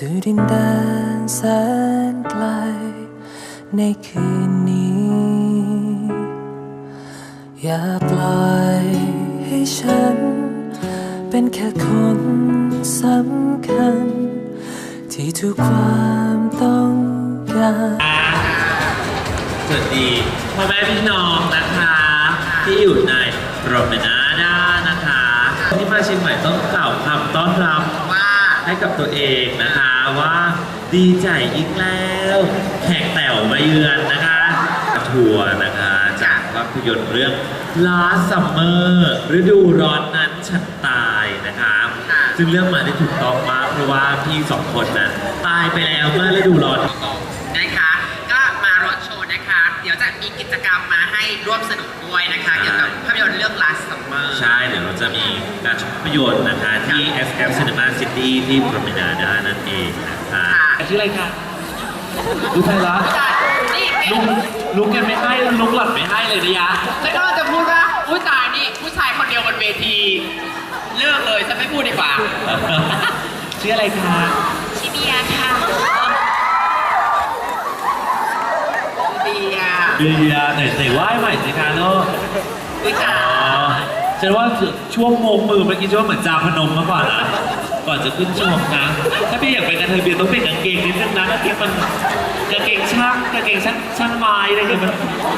สู่ดินแดนแสนไกล ในคืนนี้ อย่าปล่อยให้ฉัน เป็นแค่คนสำคัญ ที่ทุกความต้องการสวัสดีพ่อแม่พี่น้องนะคะ ที่อยู่ในโรเมนาด้านะคะ ที่มาเชียงใหม่ต้องกล่าวคำต้อนรับ ให้กับตัวเองนะคะว่าดีใจอีกแล้ว แขกแต๋วมาเยือนนะคะทัวร์นะคะจากภาพยนตร์เรื่อง Last Summer ฤดูร้อนนั้นฉันตายนะคะซึ่งเรื่องมาได้ถูกต้องมากเพราะว่าพี่สองคนนั้นตายไปแล้วเมื่อฤดูร้อนนะคะก็มารถโชว์นะคะ เดี๋ยวจะมีกิจกรรมมาให้ ร่วมสนุกด้วยนะคะเกี่ยวกับภาพยนตร์เรื่อง Last Summer ใช่เดี๋ยวเราจะมีการชมภาพยนตร์นะคะที่ SF Cinema City ที่พรมินาดานั่นเองนะคะค่ะชื่ออะไรคะลูกไทยรัฐนี่ลุงลุงแกไม่ให้ลุงหลัดไม่ให้เลยนะยะฉันก็จะพูดว่าผู้ชายนี่ผู้ชายคนเดียวบนเวทีเลิกเลยฉันไม่พูดดีกว่าชื่ออะไรคะชิเบียค่ะเบี เรียไหนใส่ไหว้ใหม่สิคะเนาะวิจาฉันว่าช่วงโมงมือเมื่อกี้ช่วงเหมือนจามพนมมาก่อนนะก่อนจะขึ้นชมนะถ้าพี่อยากเป็นกระเทยเบียร์ต้องเป็นกางเกงนิดนึงนะกางเกงมันกางเกงช่างกางเกงช่างช่างไม้อะไรเงี้ยมัน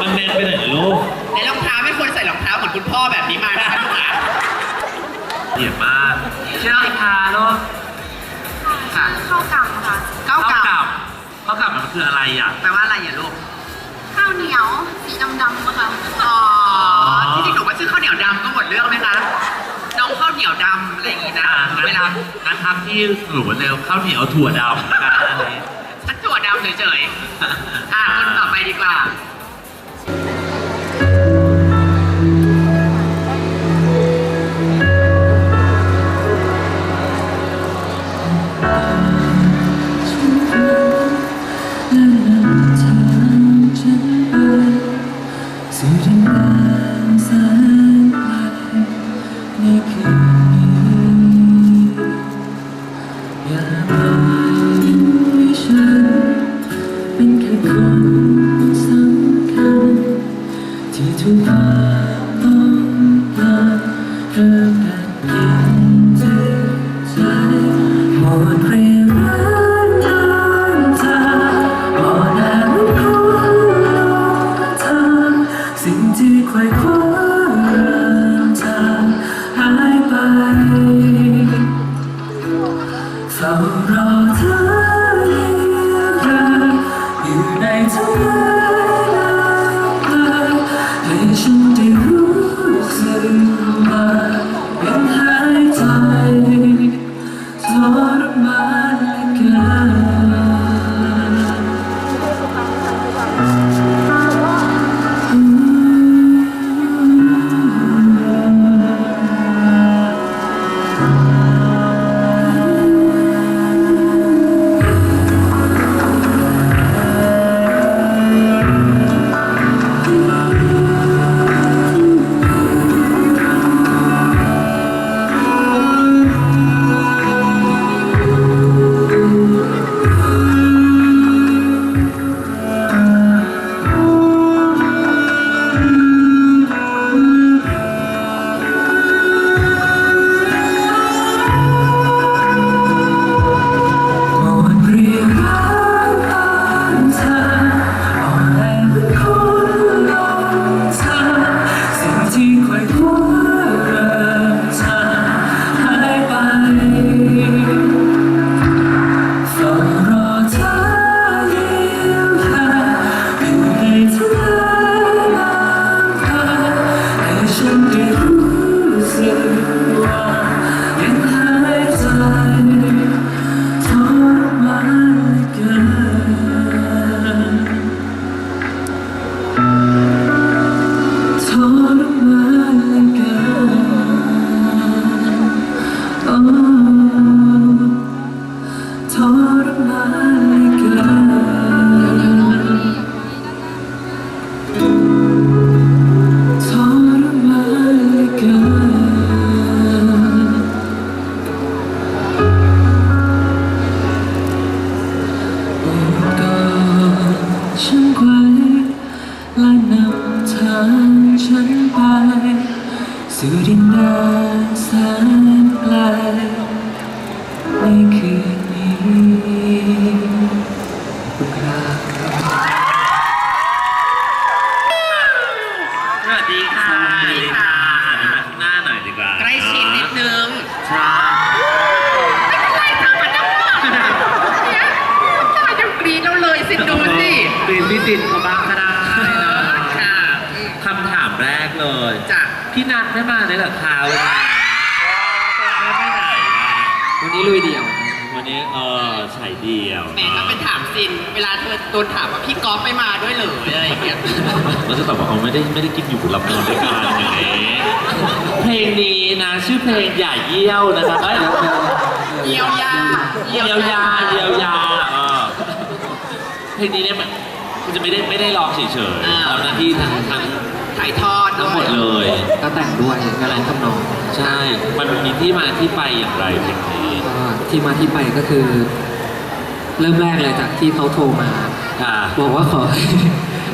มันแมนไปหน่อยลูกในรองเท้าไม่ควรใส่รองเท้าเหมือนคุณพ่อแบบนี้มานะคะลูกนะเหียดมากชื่ออะไรคะเนาะค่ะข้าวกำค่ะข้าวกข้าวข้าวกลับมันคืออะไรอะแปลว่าอะไรอย่าลูกาวเหนียวสีดำๆอะค่ะอ๋อที่จริงหนูว่าชื่อข้าวเหนียวดำก็หมดเรื่องไหมคะน้องข้าวเหนียวดำอะไรอย่างงี้นะอ่างั้นเวลางั้นทักที่หนูเร็วข้าวเหนียวถั่วดำนะคะอะไรฉันถั่วดำเฉยๆอะคนต่อไปดีกว่า ม่มาเลยเหรอคะวันนี้ไม่ไปไหนอะวันนี้ลุยเดี่ยว วันนี้เออฉายเดียวแหมถ้าเป็นถามซิน เวลาเธอโดนถามว่าพี่ก๊อฟไม่มาด้วยเหรออะไรอย่างเงี้ย เราจะตอบว่าเขาไม่ได้ไม่ได้กินอยู่หลับนอนด้วยกันอย่างนี้เพลงนี้นะชื่อเพลงอย่าเยี่ยวนะครับเอ้ยเยียวยาเยียวยาเยียวยาเออเพลงนี้เนี่ยมันมันจะไม่ได้ไม่ได้ร้องเฉยๆทำหน้าที่ทั้งทั้ง ถ่ายทอดทั้งหมดวยเลย ก็แต่งด้วยก็ร้องทำนองใช่ มันมีที่มาที่ไปอย่างไรเพลงนี้ก็ที่มาที่ไปก็คือ เริ่มแรกเลยจากที่เขาโทรมาค่ะบอกว่าขอ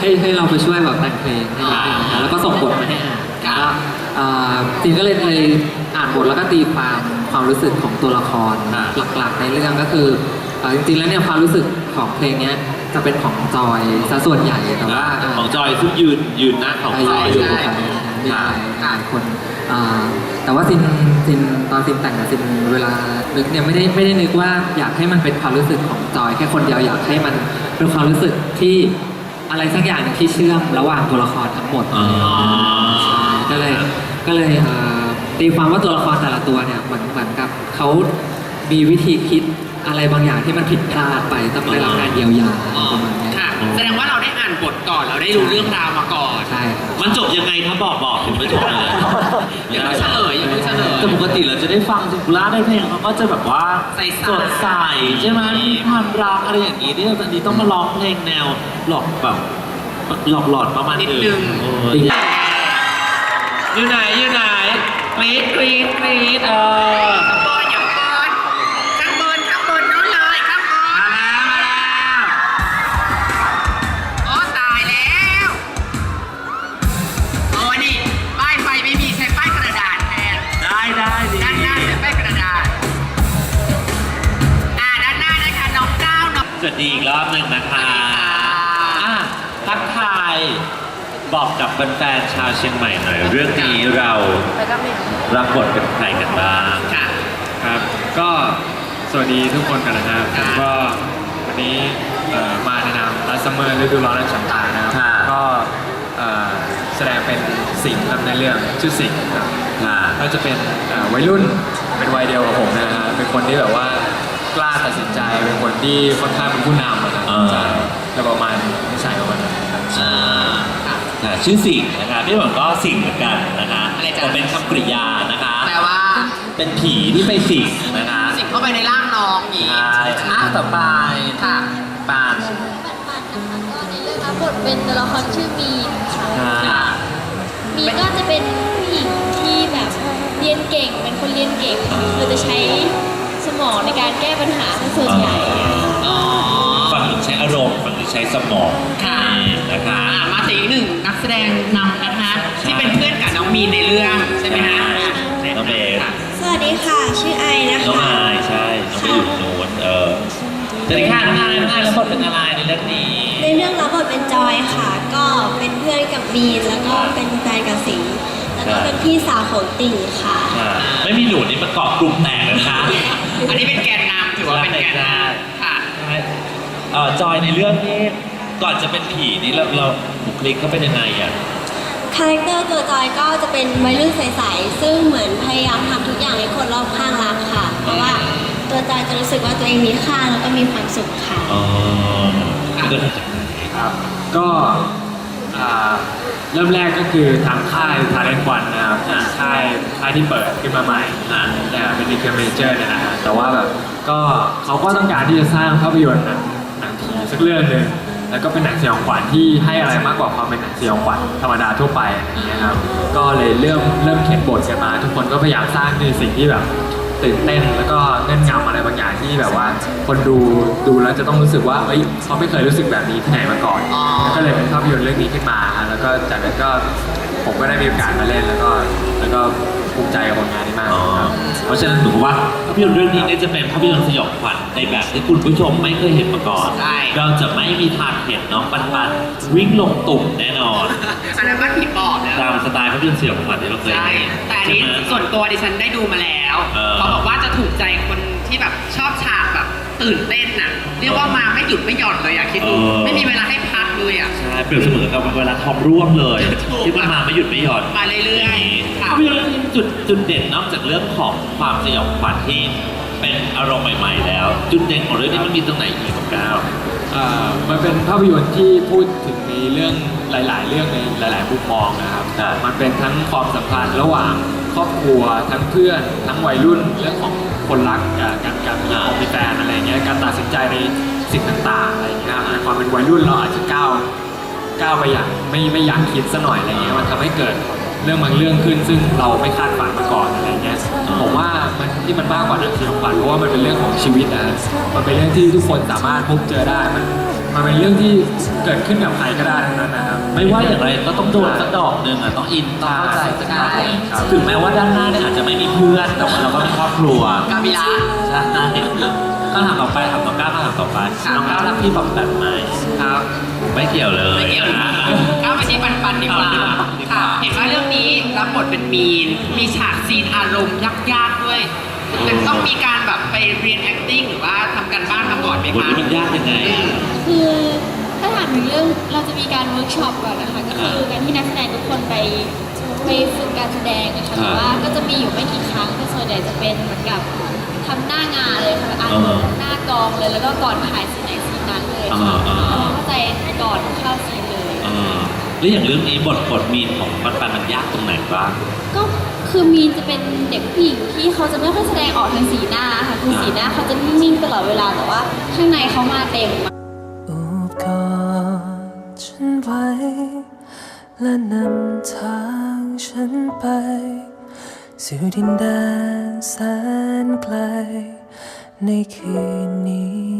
ให้ให้เราไปช่วยแบบแต่งเพลงให้นิดนึงนะแล้วก็ส่งบทมาให้อ่านก็อ่าจริงก็เลยเลยอ่านบทแล้วก็ตีความความรู้สึกของตัวละครอ่า หลักๆ ในเรื่องก็คือเอ่อจริงๆแล้วเนี่ยความรู้สึกของเพลงเนี้ย จะเป็นของจอยซะส่วนใหญ่แต่ว่าของจอยซึ่งยืนยืนหน้าของใช่จอยใช่อยู่ใช่มีหลายหลายคนอ่าแต่ว่าซินซินตอนซินแต่งอะซินเวลานึกเนี่ยไม่ได้ไม่ได้นึกว่าอยากให้มันเป็นความรู้สึกของจอย แค่คนเดียวอยากให้มันเป็นความรู้สึกที่อะไรสักอย่างหนึ่งที่เชื่อมระหว่างตัวละครทั้งหมดอ๋อใช่ก็เลยก็เลยเอ่อตีความว่าตัวละครแต่ละตัวเนี่ยเหมือนเหมือนกับเขามีวิธีคิด อะไรบางอย่างที่มันผิดพลาดไปต้องได้รับการเยียวยาอ๋อประมาณเนี้ยค่ะ แสดงว่าเราได้อ่านบทก่อนเราได้รู้เรื่องราวมาก่อนใช่ครับมันจบยังไงครับบอกบอกถึงไม่จบเลยยังไม่เฉลยยังไม่เฉลย แต่ปกติเราจะได้ฟังซิกุล่าได้เพลงเขาก็จะแบบว่าใสๆ สดใสใช่ไหมมีความรักอะไรอย่างนี้ที่ตอนนี้ต้องมาร้องเพลงแนวหลอกแบบหลอกหลอนประมาณนิดนึง เอออยู่ไหนอยู่ไหนกรี๊ดกรี๊ดกรี๊ดเออ ดีอีกรอบหนึ่งนะคะอะทักทาย บอกกับแฟนๆชาวเชียงใหม่หน่อย เรื่องนี้เรารับบทเป็นใครกันบ้างค่ะครับ ก็สวัสดีทุกคนกันนะครับคผรับมก็วันนี้เอ่อมาในนามรัสเมอร์ฤดูร้อนและฉันตานะครับ ค่ะ ก็เอ่อแสดงเป็นสิงห์ครับในเรื่องชื่อสิงห์ครับค่ะก็จะเป็นเอ่อวัยรุ่นเป็นวัยเดียวกับผมนะฮะเป็นคนที่แบบว่า กล้าตัดสินใจเป็นคนที่ค่อนข้างเป็นผู้นำอะครับอ่า ใช่แล้วประมาณนิสัยประมาณนั้นครับ อ่าค่ะชื่อสิงห์นะคะพี่หวังก็สิงห์เหมือนกันนะคะอะไรจ๊ะ แต่เป็นคำกริยานะคะ แปลว่าเป็นผีที่ไปสิงนะคะสิ่งเข้าไปในร่างน้องอย่างนี้ใช่อะต่อไปค่ะ ปาน ปันนะคะก็ในเรื่องรับบทเป็นตัวละครชื่อมีนค่ะค่ะ มีนก็จะเป็นผู้หญิงที่แบบเรียนเก่งเป็นคนเรียนเก่งคือจะใช้ส มองในการแก้ปัญหาทั้งส่วนใหญ่อ๋อฝั่งหนึ่งใช้อารมณ์ฝั่งหนึ่งใช้สมองค่ะนะคะอ่ามาถึงอีกหนึ่งนักแสดงนำนะคะ ที่เป็นเพื่อนกับน้องมีนในเรื่องใช่ไหมคะน้องเบสค่ะสวัสดีค่ะ ชื่อไอนะน้องคะอายใช่น้องไปอยู่โน้นเออสวัสดีค่ะน้องอายน้องอายแล้วบทเป็นอะไรในเรื่องนี้ ในเรื่องรับบทเป็นจอยค่ะ ก็เป็นเพื่อนกับมีนแล้วก็เป็นแฟนกับสิงห์ แล้วก็เป็นพี่สาวของติ่งค่ะค่ะไม่มีหนูนี่มาเกาะกลุ่มแตกนะคะอันนี้เป็นแกนนำถือว่าเป็นแกนนำค่ะ เอ่อจอยในเรื่องนี้ก่อนจะเป็นผีนี่เราเราบุคลิกเขาเป็นยังไงอะ คาแรคเตอร์ตัวจอยก็จะเป็นวัยรุ่นใสๆ ซึ่งเหมือนพยายามทำทุกอย่างให้คนรอบข้างรักค่ะ เพราะว่าตัวจอยจะรู้สึกว่าตัวเองมีค่าแล้วก็มีความสุขค่ะ อ๋อเกิดจากไหนครับก็อ่า เริ่มแรกก็คือทางค่าย Talent One นะครับค่ายค่ายที่เปิดขึ้นมาใหม่นะแต่เป็นดีเคเมเจอร์เนี่ยนะฮะแต่ว่าแบบก็เขาก็ต้องการที่จะสร้างภาพยนตร์หนังหนังผีสักเรื่องหนึ่งแล้วก็เป็นหนังสยองขวัญที่ให้อะไรมากกว่าความเป็นหนังสยองขวัญธรรมดาทั่วไปอะไรอย่างเงี้ยครับก็เลยเริ่มเริ่มเขียนบทกันมา ทุกคนก็พยายามสร้างในสิ่งที่แบบ ตื่นเต้นแล้วก็เงื่อนงำอะไรบางอย่างที่แบบว่า คนดูดูแล้วจะต้องรู้สึกว่าเอ้ยเขาไม่เคยรู้สึกแบบนี้ที่ไหนมาก่อนอ๋อ แล้วก็เลยเป็นภาพยนตร์เรื่องนี้ขึ้นมาฮะแล้วก็จากนั้นก็ผมก็ได้มีโอกาสมาเล่นแล้วก็แล้วก็ ภูมิใจกับผลงานนี้มากอ๋อครับ เพราะฉะนั้นหนูว่าภาพยนตร์เรื่องนี้เนี่ยจะเป็นภาพยนตร์สยองขวัญในแบบที่คุณผู้ชมไม่เคยเห็นมาก่อน ใช่ เราจะไม่มีทางเห็นน้องปันปันวิ่งลงตุ่มแน่นอน อันนั้นก็ผีปอบนะตามสไตล์ภาพยนตร์สยองขวัญที่เราเคยใช่ เห็นแต่อันนี้ใช่ไหม ส่วนตัวดิฉันได้ดูมาแล้วเออ เขาบอกว่าจะถูกใจคนที่แบบชอบฉากแบบตื่นเต้นน่ะ เรียกว่ามาไม่หยุดไม่หย่อนเลยอะคิดดูไม่มีเวลาให้พัก เลยอะใช่เปรียบเสมือนกับเวลาทอมร่วมเลย ถูก ที่มันมาไม่หยุดไม่หย่อนมาเรื่อยๆค่ะ ภาพยนตร์เรื่องนี้จุดจุดเด่นนอกจากเรื่องของความสยองขวัญที่เป็นอารมณ์ใหม่ ๆ แล้ว จุดเด่นของเรื่องนี้มันมีตรงไหนอีกกับก้าวอ่ามันเป็นภาพยนตร์ที่พูดถึงในเรื่องหลาย ๆ เรื่องในหลายๆมุมมองนะครับครับ มันเป็นทั้งความสัมพันธ์ระหว่างครอบครัวทั้งเพื่อนทั้งวัยรุ่นเรื่องของคนรักอ่าการการมีของมีแฟนอะไรเงี้ยการตัดสินใจใน สิ่งต่างๆอะไรเงี้ยครับในความเป็นวัยรุ่นเราอาจจะก้าวก้าวไปอย่างไม่ไม่อยากคิดซะหน่อยอะไรเงี้ยมันทำให้เกิดเรื่องบางเรื่องขึ้น ซึ่งเราไม่คาดฝันมาก่อนอะไรเงี้ยผมว่ามันที่มันมากกว่านังสยองขวัญเพราะว่ามันเป็นเรื่องของชีวิตนะมันเป็นเรื่องที่ทุกคนสามารถพบเจอได้มันมันเป็นเรื่องที่เกิดขึ้นกับใครก็ได้ทั้งนั้นนะครับไม่ว่าอย่างไรก็ต้องโดนสักดอกหนึ่งอะต้องอินต้องเข้าใจสักหน่อยถึงแม้ว่าด้านหน้าเนี่ยอาจจะไม่มีเพื่อนแต่ว่าเราก็มีครอบครัวกามิลาใช่ ค่ะน้องก้าวรักพี่บอกแบบไหมครับไม่เกี่ยวเลยไม่เกี่ยวนะก้าวไปที่ปันปันดีกว่าเอาที่ปันปันดีกว่าค่ะ เห็นว่าเรื่องนี้รับบทเป็นมีน มีฉากซีนอารมณ์ยากๆด้วยเป็นต้องมีการแบบไปเรียน acting หรือว่าทำการบ้านมาก่อนไหมบทคะนี้มันยากยังไงคือถ้าถามถึงเรื่องเราจะมีการเวิร์กช็อปก่อนนะคะก็คือการที่นักแสดงทุกคนไปไปฝึกการแสดงนะคะแต่ว่าก็จะมีอยู่ไม่กี่ครั้งแต่ส่วนใหญ่จะเป็นเหมือนกับ ทำหน้างานเลยค่ะอ่านบทหน้ากองเลย แล้วก็ก่อนถ่ายซีนไหนซีนนั้นเลยค่ะอ่าอ่าทำความเข้าใจก่อนเข้าซีนเลยเออแล้วอย่างเรื่องนี้บทบทมีนของปันปันมันยากตรงไหนบ้าง ก็คือมีนจะเป็นเด็กผู้หญิงที่เขาจะไม่ค่อยแสดงออกทางสีหน้าค่ะคือสีหน้าเขาจะนิ่งๆตลอดเวลาแต่ว่า ข้างในเขามาเต็มโอบกอดฉันไว้ และนำทางฉันไป สู่ดินแดน แสนไกลในคืนนี้